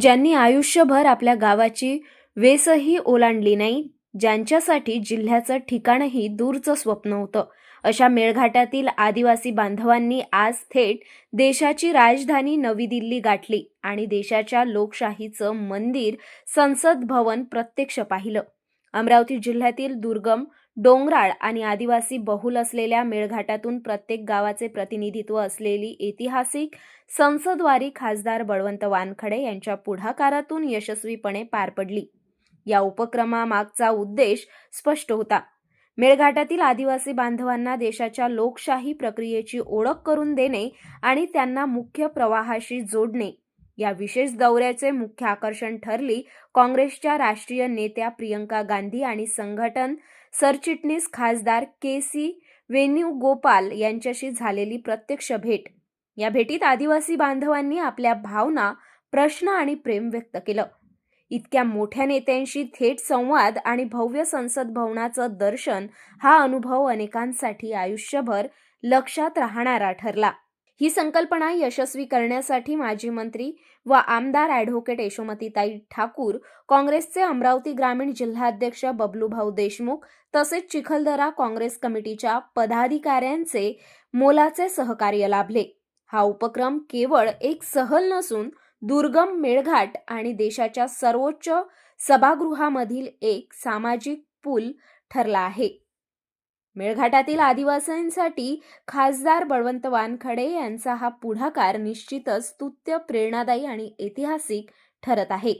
ज्यांनी आयुष्यभर आपल्या गावाची वेसही ओलांडली नाही ज्यांच्यासाठी जिल्ह्याचं ठिकाणही दूरचं स्वप्न होतं. अशा मेळघाटातील आदिवासी बांधवांनी आज थेट देशाची राजधानी नवी दिल्ली गाठली आणि देशाच्या लोकशाहीचं मंदिर संसद भवन प्रत्यक्ष पाहिलं. अमरावती जिल्ह्यातील दुर्गम डोंगराळ आणि आदिवासी बहुल असलेल्या मेळघाटातून प्रत्येक गावाचे प्रतिनिधित्व असलेली ऐतिहासिक संसदवारी खासदार बळवंत वानखडे यांच्या पुढाकारातून यशस्वीपणे पार पडली. या उपक्रमामागचा उद्देश स्पष्ट होता. मेळघाटातील आदिवासी बांधवांना देशाच्या लोकशाही प्रक्रियेची ओळख करून देणे आणि त्यांना मुख्य प्रवाहाशी जोडणे या विशेष दौऱ्याचे मुख्य आकर्षण ठरली काँग्रेसच्या राष्ट्रीय नेत्या प्रियंका गांधी आणि संघटन सरचिटणीस खासदार के सी वेणुगोपाल यांच्याशी झालेली प्रत्यक्ष भेट. या भेटीत आदिवासी बांधवांनी आपल्या भावना प्रश्न आणि प्रेम व्यक्त केलं. इतक्या मोठ्या नेत्यांशी थेट संवाद आणि भव्य संसद भवनाचं दर्शन हा अनुभव अनेकांसाठी आयुष्यभर लक्षात राहणारा ठरला. ही संकल्पना यशस्वी करण्यासाठी माजी मंत्री व आमदार ॲडव्होकेट यशोमतीताई ठाकूर काँग्रेसचे अमरावती ग्रामीण जिल्हाध्यक्ष बबलूभाऊ देशमुख तसेच चिखलदरा काँग्रेस कमिटीच्या पदाधिकाऱ्यांचे मोलाचे सहकार्य लाभले. हा उपक्रम केवळ एक सहल नसून दुर्गम मेळघाट आणि देशाच्या सर्वोच्च सभागृहामधील एक सामाजिक पूल ठरला आहे. मेळघाटातील आदिवासींसाठी खासदार बळवंत वानखडे यांचा हा पुढाकार निश्चितच स्तुत्य प्रेरणादायी आणि ऐतिहासिक ठरत आहे.